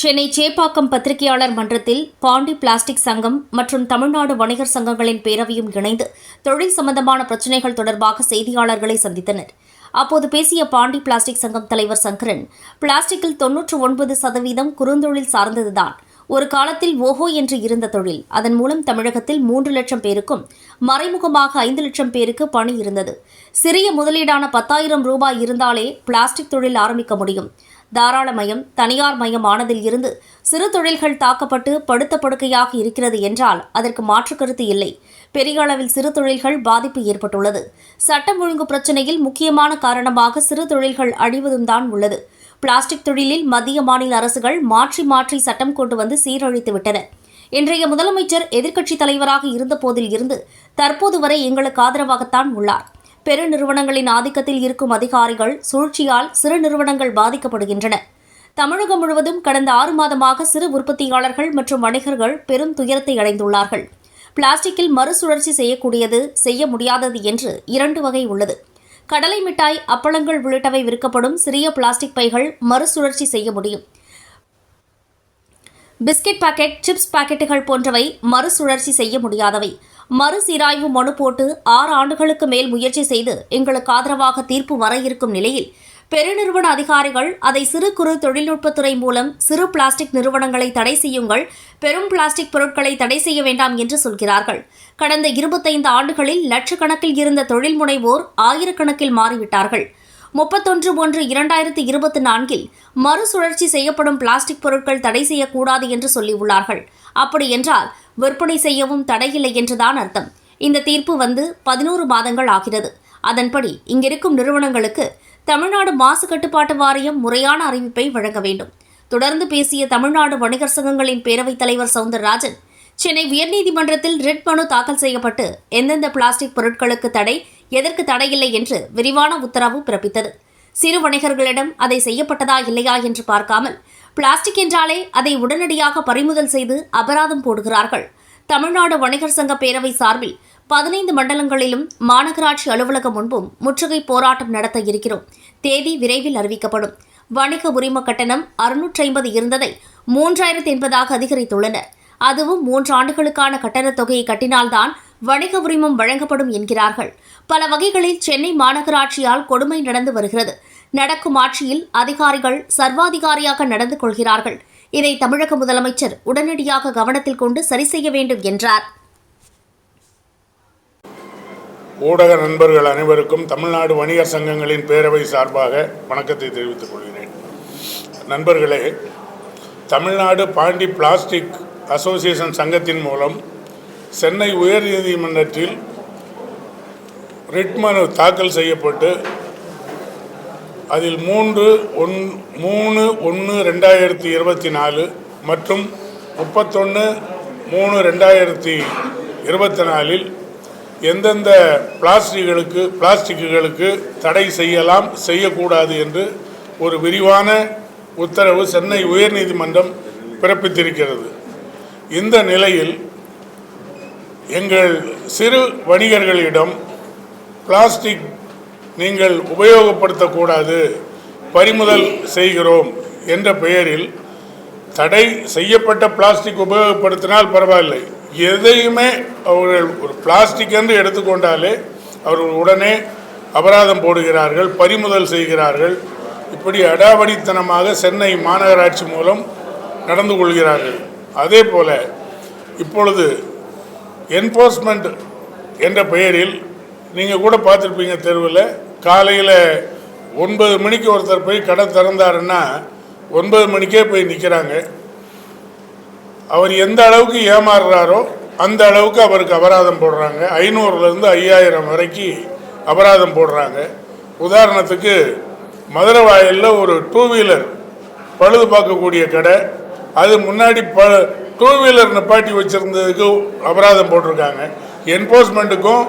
சென்னை சேப்பாக்கம் பத்திரிகையாளர் மன்றத்தில் பாண்டி பிளாஸ்டிக் சங்கம் மற்றும் தமிழ்நாடு வணிகர் சங்கங்களின் பேரவையும் இணைந்து தொழில் சம்பந்தமான பிரச்சினைகள் தொடர்பாக செய்தியாளர்களை சந்தித்தனர். அப்போது பேசிய பாண்டி பிளாஸ்டிக் சங்கம் தலைவர் சங்கரன் பிளாஸ்டிக்கில் தொன்னூற்று ஒன்பது சதவீதம் குறுந்தொழில் சார்ந்ததுதான். ஒரு காலத்தில் ஓஹோ என்று இருந்த தொழில் அதன் மூலம் தமிழகத்தில் மூன்று லட்சம் பேருக்கும் மறைமுகமாக ஐந்து லட்சம் பேருக்கு பணி இருந்தது. சிறிய முதலீடான பத்தாயிரம் ரூபாய் இருந்தாலே பிளாஸ்டிக் தொழில் ஆரம்பிக்க முடியும். தாராளமயம் தனியார் மயம் ஆனதில் இருந்து சிறு தொழில்கள் தாக்கப்பட்டு படுத்த படுக்கையாக இருக்கிறது என்றால் அதற்கு மாற்று கருத்து இல்லை. பெரிய அளவில் சிறு தொழில்கள் பாதிப்பு ஏற்பட்டுள்ளது. சட்டம் ஒழுங்கு பிரச்சினையில் முக்கியமான காரணமாக சிறு தொழில்கள் அழிவதும் தான் உள்ளது. பிளாஸ்டிக் தொழிலில் மத்திய மாநில அரசுகள் மாற்றி மாற்றி சட்டம் கொண்டு வந்து சீரழித்து விட்டன. இன்றைய முதலமைச்சர் எதிர்க்கட்சித் தலைவராக இருந்தபோதில் இருந்து தற்போது வரை எங்களுக்கு ஆதரவாகத்தான் உள்ளார். பெருநிறுவனங்களின் ஆதிக்கத்தில் இருக்கும் அதிகாரிகள் சூழ்ச்சியால் சிறு நிறுவனங்கள் பாதிக்கப்படுகின்றன. தமிழகம் முழுவதும் கடந்த ஆறு மாதமாக சிறு உற்பத்தியாளர்கள் மற்றும் வணிகர்கள் பெரும் துயரத்தை அடைந்துள்ளார்கள். பிளாஸ்டிக்கில் மறுசுழற்சி செய்யக்கூடியது செய்ய முடியாதது என்று இரண்டு வகை உள்ளது. கடலை மிட்டாய் அப்பளங்கள் உள்ளிட்டவை விற்கப்படும் சிறிய பிளாஸ்டிக் பைகள் மறுசுழற்சி செய்ய முடியும். பிஸ்கட் பாக்கெட் சிப்ஸ் பாக்கெட்டுகள் போன்றவை மறுசுழற்சி செய்ய முடியாதவை. மறுசீராய்வு மனு போட்டு ஆறு ஆண்டுகளுக்கு மேல் முயற்சி செய்து எங்களுக்கு ஆதரவாக தீர்ப்பு வர இருக்கும் நிலையில் பெருநிறுவன அதிகாரிகள் அதை சிறு குறு தொழில்நுட்பத்துறை மூலம் சிறு பிளாஸ்டிக் நிறுவனங்களை தடை செய்யுங்கள் பெரும் பிளாஸ்டிக் பொருட்களை தடை செய்ய வேண்டாம் என்று சொல்கிறார்கள். கடந்த இருபத்தைந்து ஆண்டுகளில் லட்சக்கணக்கில் இருந்த தொழில் முனைவோர் ஆயிரக்கணக்கில் மாறிவிட்டார்கள். முப்பத்தொன்று ஒன்று இரண்டாயிரத்தி இருபத்தி நான்கில் மறுசுழற்சி செய்யப்படும் பிளாஸ்டிக் பொருட்கள் தடை செய்யக்கூடாது என்று சொல்லியுள்ளார்கள். அப்படி என்றால் விற்பனை செய்யவும் தடையில்லை என்றுதான் அர்த்தம். இந்த தீர்ப்பு வந்து பதினோரு மாதங்கள் ஆகிறது. அதன்படி இங்கிருக்கும் நிறுவனங்களுக்கு தமிழ்நாடு மாசு கட்டுப்பாட்டு வாரியம் முறையான அறிவிப்பை வழங்க வேண்டும். தொடர்ந்து பேசிய தமிழ்நாடு வணிகர் சங்கங்களின் பேரவைத் தலைவர் சவுந்தரராஜன் சென்னை உயர்நீதிமன்றத்தில் ரிட் மனு தாக்கல் செய்யப்பட்டு எந்தெந்த பிளாஸ்டிக் பொருட்களுக்கு தடை எதற்கு தடையில்லை என்று விரிவான உத்தரவு பிறப்பித்தது. சிறு வணிகர்களிடம் அதை செய்யப்பட்டதா இல்லையா என்று பார்க்காமல் பிளாஸ்டிக் என்றாலே அதை உடனடியாக பறிமுதல் செய்து அபராதம் போடுகிறார்கள். தமிழ்நாடு வணிகர் சங்க பேரவை சார்பில் பதினைந்து மண்டலங்களிலும் மாநகராட்சி அலுவலகம் முன்பும் முற்றுகை போராட்டம் நடத்த இருக்கிறோம். தேதி விரைவில் அறிவிக்கப்படும். வணிக உரிம கட்டணம் அறுநூற்றி ஐம்பது இருந்ததை மூன்றாயிரத்து எண்பதாக அதிகரித்துள்ளனர். அதுவும் மூன்று ஆண்டுகளுக்கான கட்டணத் தொகையை கட்டினால்தான் வணிக உரிமம் வழங்கப்படும் என்கிறார்கள். பல வகைகளில் சென்னை மாநகராட்சியால் கொடுமை நடந்து வருகிறது. நடக்கும் ஆட்சியில் அதிகாரிகள் சர்வாதிகாரியாக நடந்து கொள்கிறார்கள். இதை தமிழக முதலமைச்சர் உடனடியாக கவனத்தில் கொண்டு சரி செய்ய வேண்டும் என்றார். ஊடக நண்பர்கள் அனைவருக்கும் தமிழ்நாடு வணிகர் சங்கங்களின் பேரவை சார்பாக வணக்கத்தை தெரிவித்துக் கொள்கிறேன். நண்பர்களே தமிழ்நாடு பாண்டி பிளாஸ்டிக் அசோசியேஷன் சங்கத்தின் மூலம் சென்னை உயர்நீதிமன்றத்தில் ரிட் மனு தாக்கல் செய்யப்பட்டு அதில் மூன்று ஒன் மூணு ஒன்று ரெண்டாயிரத்தி இருபத்தி நாலு மற்றும் முப்பத்தொன்று மூணு ரெண்டாயிரத்தி இருபத்தி நாலில் எந்தெந்த பிளாஸ்டிக்குகளுக்கு பிளாஸ்டிக்குகளுக்கு தடை செய்யலாம் செய்யக்கூடாது என்று ஒரு விரிவான உத்தரவு சென்னை உயர்நீதிமன்றம் பிறப்பித்திருக்கிறது. இந்த நிலையில் எங்கள் சிறு வணிகர்களிடம் பிளாஸ்டிக் நீங்கள் உபயோகப்படுத்தக்கூடாது பறிமுதல் செய்கிறோம் என்ற பெயரில் தடை செய்யப்பட்ட பிளாஸ்டிக் உபயோகப்படுத்தினால் பரவாயில்லை. எதையுமே அவர்கள் ஒரு பிளாஸ்டிக் என்று எடுத்துக்கொண்டாலே அவர்கள் உடனே அபராதம் போடுகிறார்கள் பறிமுதல் செய்கிறார்கள். இப்படி அடாவடித்தனமாக சென்னை மாநகராட்சி மூலம் நடந்து கொள்கிறார்கள். அதே போல இப்பொழுது என்போர்ஸ்மெண்ட் என்ற பெயரில் நீங்கள் கூட பார்த்துருப்பீங்க தெருவில். காலையில் ஒன்பது மணிக்கு ஒருத்தர் போய் கடை திறந்தாருன்னா ஒன்பது மணிக்கே போய் நிற்கிறாங்க அவர் எந்த அளவுக்கு ஏமாறுறாரோ அந்த அளவுக்கு அவருக்கு அபராதம் போடுறாங்க. ஐநூறுலேருந்து ஐயாயிரம் வரைக்கும் அபராதம் போடுறாங்க. உதாரணத்துக்கு மதுரை வாயிலில் ஒரு டூ வீலர் பழுது பார்க்கக்கூடிய கடை. அது முன்னாடி ப டூ வீலர் நிப்பாட்டி வச்சுருந்ததுக்கு அபராதம் போட்டிருக்காங்க. என்ஃபோர்ஸ்மெண்ட்டுக்கும்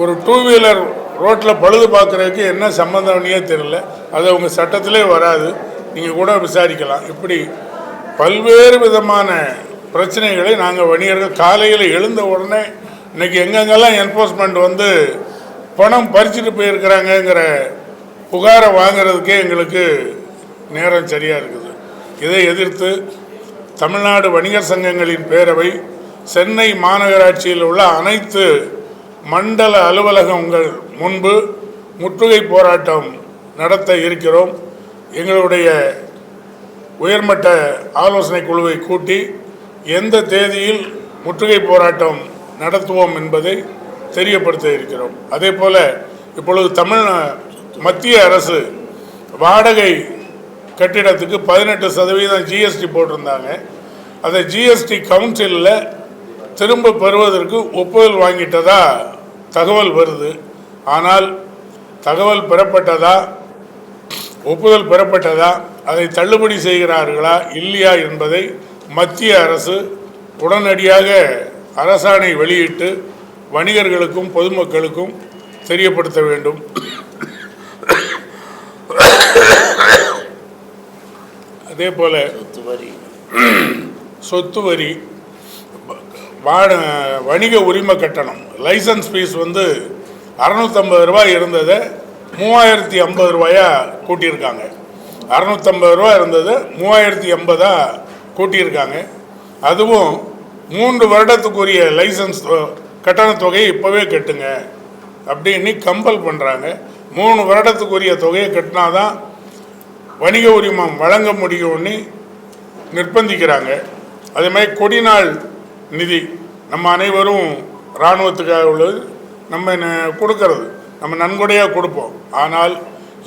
ஒரு டூ வீலர் ரோட்டில் பழுது பார்க்குறதுக்கு என்ன சம்மந்தம்னே தெரியல. அது அவங்க சட்டத்திலே வராது. நீங்கள் கூட விசாரிக்கலாம். இப்படி பல்வேறு விதமான பிரச்சனைகளை நாங்கள் வணிகர்கள் காலையில் எழுந்த உடனே இன்னைக்கு எங்கெங்கெல்லாம் என்போர்ஸ்மெண்ட் வந்து பணம் பறிச்சுட்டு போயிருக்கிறாங்கங்கிற புகாரை வாங்கிறதுக்கே எங்களுக்கு நேரம் சரியாக இருக்குது. இதை எதிர்த்து தமிழ்நாடு வணிகர் சங்கங்களின் பேரவை சென்னை மாநகராட்சியில் உள்ள அனைத்து மண்டல அலுவலகங்கள் முன்பு முற்றுகை போராட்டம் நடத்த இருக்கிறோம். எங்களுடைய உயர்மட்ட ஆலோசனை குழுவை கூட்டி எந்த தேதியில் முற்றுகை போராட்டம் நடத்துவோம் என்பதை தெரியப்படுத்த இருக்கிறோம். அதே போல இப்பொழுது தமிழ் மத்திய அரசு வாடகை கட்டிடத்துக்கு பதினெட்டு சதவீதம் ஜிஎஸ்டி போட்டிருந்தாங்க. அதை ஜிஎஸ்டி கவுன்சிலில் திரும்ப பெறுவதற்கு ஒப்புதல் வாங்கிட்டதா தகவல் வருது. ஆனால் தகவல் பெறப்பட்டதா ஒப்புதல் பெறப்பட்டதா அதை தள்ளுபடி செய்கிறார்களா இல்லையா என்பதை மத்திய அரசு உடனடியாக அரசாணை வெளியிட்டு வணிகர்களுக்கும் பொதுமக்களுக்கும் தெரியப்படுத்த வேண்டும். அதே போல் சொத்து வரி வாட வணிக உரிமை கட்டணம் லைசன்ஸ் ஃபீஸ் வந்து அறநூற்றம்பது ரூபாய் இருந்ததை மூவாயிரத்தி ஐம்பது ரூபாயாக கூட்டியிருக்காங்க. அறநூற்றம்பது ரூபா இருந்தது மூவாயிரத்தி ஐம்பதாக கூட்டியிருக்காங்க. அதுவும் மூன்று வருடத்துக்குரிய லைசன்ஸ் தொ- கட்டணத் தொகையை இப்போவே கட்டுங்க அப்படின்னு கம்பல் பண்ணுறாங்க மூணு வருடத்துக்குரிய தொகையை கட்டினாதான் வணிக உரிமம் வழங்க முடியும்னு நிர்பந்திக்கிறாங்க. அதே மாதிரி கொடிநாள் நிதி நம்ம அனைவரும் இராணுவத்துக்காக உள்ளது. நம்ம கொடுக்கறது? நம்ம நன்கொடையாக கொடுப்போம். ஆனால்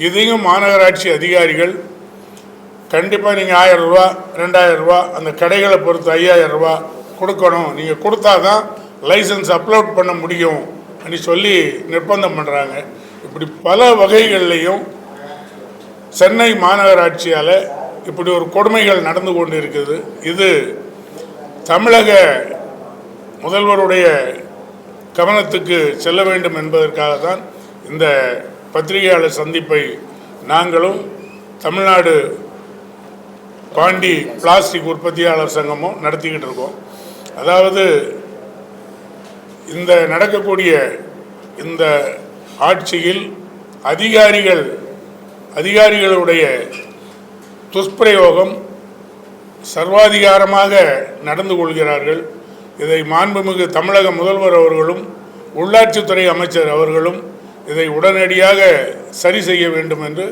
இதையும் மாநகராட்சி அதிகாரிகள் கண்டிப்பாக நீங்கள் ஆயிரம் ரூபா ரெண்டாயிரம் ரூபா அந்த கடைகளை பொறுத்து ஐயாயிரம் ரூபா கொடுக்கணும். நீங்கள் கொடுத்தா தான் லைசன்ஸ் அப்லோட் பண்ண முடியும். அப்படின்னு சொல்லி நிர்பந்தம் பண்ணுறாங்க இப்படி பல வகைகள்லையும் சென்னை மாநகராட்சியால் இப்படி ஒரு கொடுமைகள் நடந்து கொண்டு இருக்குது இது தமிழக முதல்வருடைய கவனத்துக்கு செல்ல வேண்டும் என்பதற்காக தான் இந்த பத்திரிகையாளர் சந்திப்பை நாங்களும் தமிழ்நாடு பாண்டி பிளாஸ்டிக் உற்பத்தியாளர் சங்கமும் நடத்திக்கிட்டு இருக்கோம். அதாவது இந்த நடக்கக்கூடிய இந்த ஆட்சியில் அதிகாரிகள் அதிகாரிகளுடைய துஷ்பிரயோகம் சர்வாதிகாரமாக நடந்து கொள்கிறார்கள். இதை மாண்புமிகு தமிழக முதல்வர் அவர்களும் உள்ளாட்சித்துறை அமைச்சர் அவர்களும் இதை உடனடியாக சரி செய்ய வேண்டும் என்று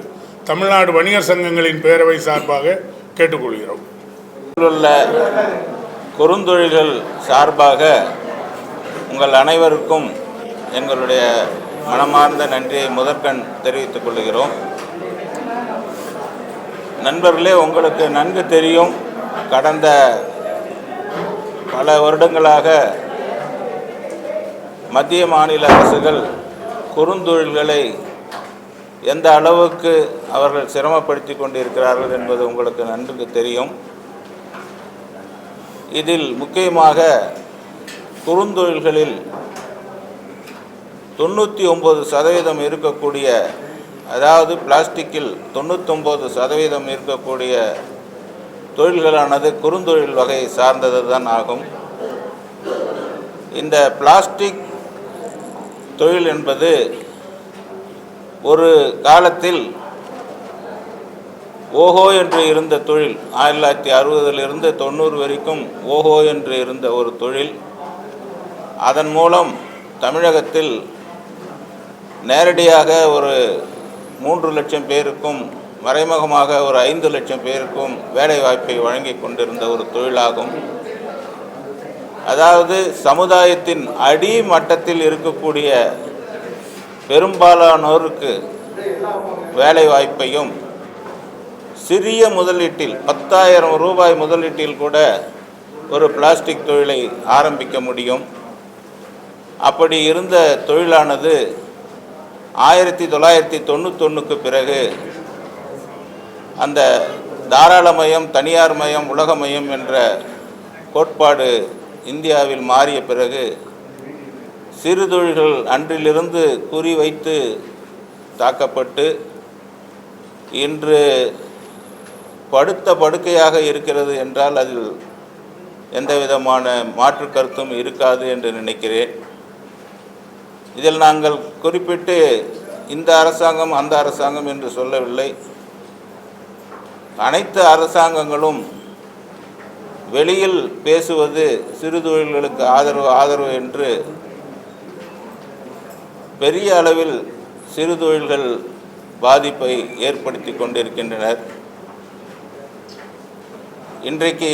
தமிழ்நாடு வணிகர் சங்கங்களின் பேரவை சார்பாக கேட்டுக்கொள்கிறோம். உள்ள குறுந்தொழில்கள் சார்பாக உங்கள் அனைவருக்கும் எங்களுடைய மனமார்ந்த நன்றியை முதற்கண் தெரிவித்துக் கொள்கிறோம். நண்பர்களே உங்களுக்கு நன்கு தெரியும். கடந்த பல வருடங்களாக மத்திய மாநில அரசுகள் குறுந்தொழில்களை எந்த அளவுக்கு அவர்கள் சிரமப்படுத்தி கொண்டிருக்கிறார்கள் என்பது உங்களுக்கு நன்கு தெரியும். இதில் முக்கியமாக குறுந்தொழில்களில் தொண்ணூற்றி ஒம்பது சதவீதம் இருக்கக்கூடிய அதாவது பிளாஸ்டிக்கில் தொண்ணூத்தொம்பது சதவீதம் இருக்கக்கூடிய தொழில்களானது குறுந்தொழில் வகையை சார்ந்தது தான் ஆகும். இந்த பிளாஸ்டிக் தொழில் என்பது ஒரு காலத்தில் ஓஹோ என்று இருந்த தொழில் ஆயிரத்தி தொள்ளாயிரத்தி அறுபதிலிருந்து தொண்ணூறு வரைக்கும் ஓஹோ என்று இருந்த ஒரு தொழில். அதன் மூலம் தமிழகத்தில் நேரடியாக ஒரு மூன்று லட்சம் பேருக்கும் மறைமுகமாக ஒரு ஐந்து லட்சம் பேருக்கும் வேலைவாய்ப்பை வழங்கி கொண்டிருந்த ஒரு தொழிலாகும். அதாவது சமுதாயத்தின் அடி மட்டத்தில் இருக்கக்கூடிய பெரும்பாலானோருக்கு வேலைவாய்ப்பையும் சிறிய முதலீட்டில் பத்தாயிரம் ரூபாய் முதலீட்டில் கூட ஒரு பிளாஸ்டிக் தொழிலை ஆரம்பிக்க முடியும். அப்படி இருந்த தொழிலானது ஆயிரத்தி தொள்ளாயிரத்தி தொண்ணூத்தொன்னுக்கு பிறகு அந்த தாராளமயம் தனியார் மயம் உலகமயம் என்ற கோட்பாடு இந்தியாவில் மாறிய பிறகு சிறு தொழில்கள் அன்றிலிருந்து குறிவைத்து தாக்கப்பட்டு இன்று படுத்த படுக்கையாக இருக்கிறது என்றால் அதில் எந்தவிதமான மாற்று கருத்தும் இருக்காது என்று நினைக்கிறேன். இதில் நாங்கள் குறிப்பிட்டு இந்த அரசாங்கம் அந்த அரசாங்கம் என்று சொல்லவில்லை. அனைத்து அரசாங்கங்களும் வெளியில் பேசுவது சிறு தொழில்களுக்கு ஆதரவு ஆதரவு என்று பெரிய அளவில் சிறு தொழில்கள் பாதிப்பை ஏற்படுத்தி கொண்டிருக்கின்றனர். இன்றைக்கு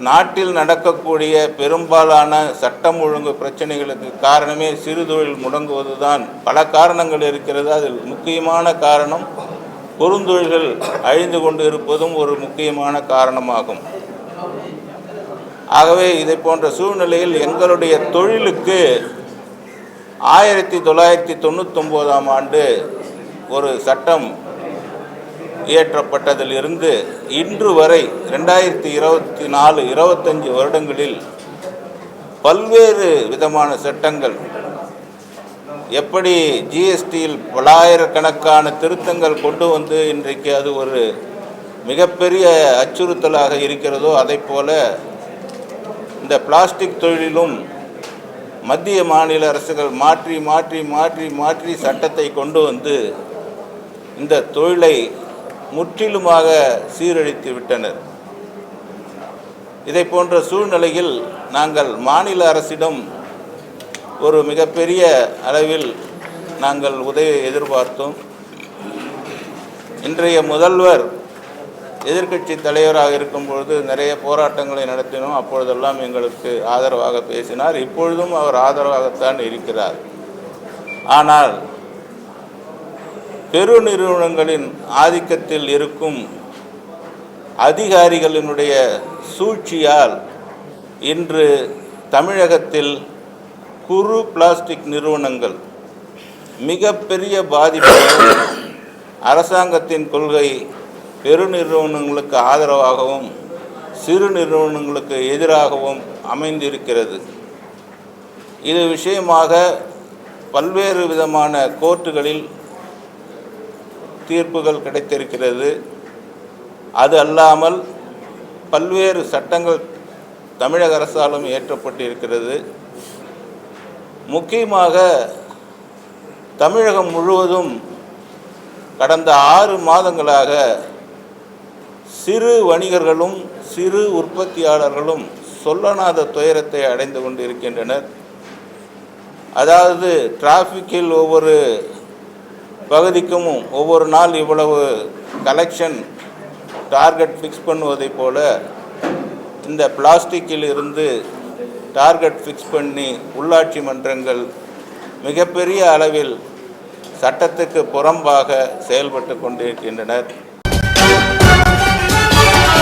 நாட்டில் நடக்கக்கூடிய பெரும்பாலான சட்டம் ஒழுங்கு பிரச்சனைகளுக்கு காரணமே சிறு தொழில் முடங்குவதுதான். பல காரணங்கள் இருக்கிறது. அதில் முக்கியமான காரணம் குறுந்தொழில்கள் அழிந்து கொண்டு இருப்பதும் ஒரு முக்கியமான காரணமாகும். ஆகவே இதை போன்ற சூழ்நிலையில் எங்களுடைய தொழிலுக்கு ஆயிரத்தி தொள்ளாயிரத்தி தொண்ணூத்தொம்போதாம் ஆண்டு ஒரு சட்டம் இயற்றப்பட்டதிலிருந்து இன்று வரை ரெண்டாயிரத்தி இருபத்தி நாலு இருபத்தஞ்சி வருடங்களில் பல்வேறு விதமான சட்டங்கள் எப்படி ஜிஎஸ்டியில் பலாயிரக்கணக்கான திருத்தங்கள் கொண்டு வந்து இன்றைக்கு அது ஒரு மிகப்பெரிய அச்சுறுத்தலாக இருக்கிறதோ அதைப் போல இந்த பிளாஸ்டிக் தொழிலிலும் மத்திய மாநில அரசுகள் மாற்றி மாற்றி மாற்றி மாற்றி சட்டத்தை கொண்டு வந்து இந்த தொழிலை முற்றிலுமாக சீரழித்து விட்டனர். இதை போன்ற சூழ்நிலையில் நாங்கள் மாநில அரசிடம் ஒரு மிகப்பெரிய அளவில் நாங்கள் உதவியை எதிர்பார்த்தோம். இன்றைய முதல்வர் எதிர்க்கட்சி தலைவராக இருக்கும் பொழுது நிறைய போராட்டங்களை நடத்தினோம். அப்பொழுதெல்லாம் எங்களுக்கு ஆதரவாக பேசினார். இப்பொழுதும் அவர் ஆதரவாகத்தான் இருக்கிறார். ஆனால் பெருநிறுவனங்களின் ஆதிக்கத்தில் இருக்கும் அதிகாரிகளினுடைய சூழ்ச்சியால் இன்று தமிழகத்தில் குறு பிளாஸ்டிக் நிறுவனங்கள் மிகப்பெரிய பாதிப்பு அரசாங்கத்தின் கொள்கை பெருநிறுவனங்களுக்கு ஆதரவாகவும் சிறு நிறுவனங்களுக்கு எதிராகவும் அமைந்திருக்கிறது. இது விஷயமாக பல்வேறு விதமான கோர்ட்டுகளில் தீர்ப்புகள் கிடைத்திருக்கிறது. அது அல்லாமல் பல்வேறு சட்டங்கள் தமிழக அரசாலும் இயற்றப்பட்டிருக்கிறது. முக்கியமாக தமிழகம் முழுவதும் கடந்த ஆறு மாதங்களாக சிறு வணிகர்களும் சிறு உற்பத்தியாளர்களும் சொல்லனாத துயரத்தை அடைந்து கொண்டிருக்கின்றனர். அதாவது டிராஃபிக்கில் ஒவ்வொரு பகுதிக்கும் ஒவ்வொரு நாள் இவ்வளவு கலெக்ஷன் டார்கெட் ஃபிக்ஸ் பண்ணுவதைப் போல இந்த பிளாஸ்டிக்கில் இருந்து டார்கெட் ஃபிக்ஸ் பண்ணி உள்ளாட்சி மன்றங்கள் மிகப்பெரிய அளவில் சட்டத்துக்கு புறம்பாக செயல்பட்டு கொண்டிருக்கின்றனர்.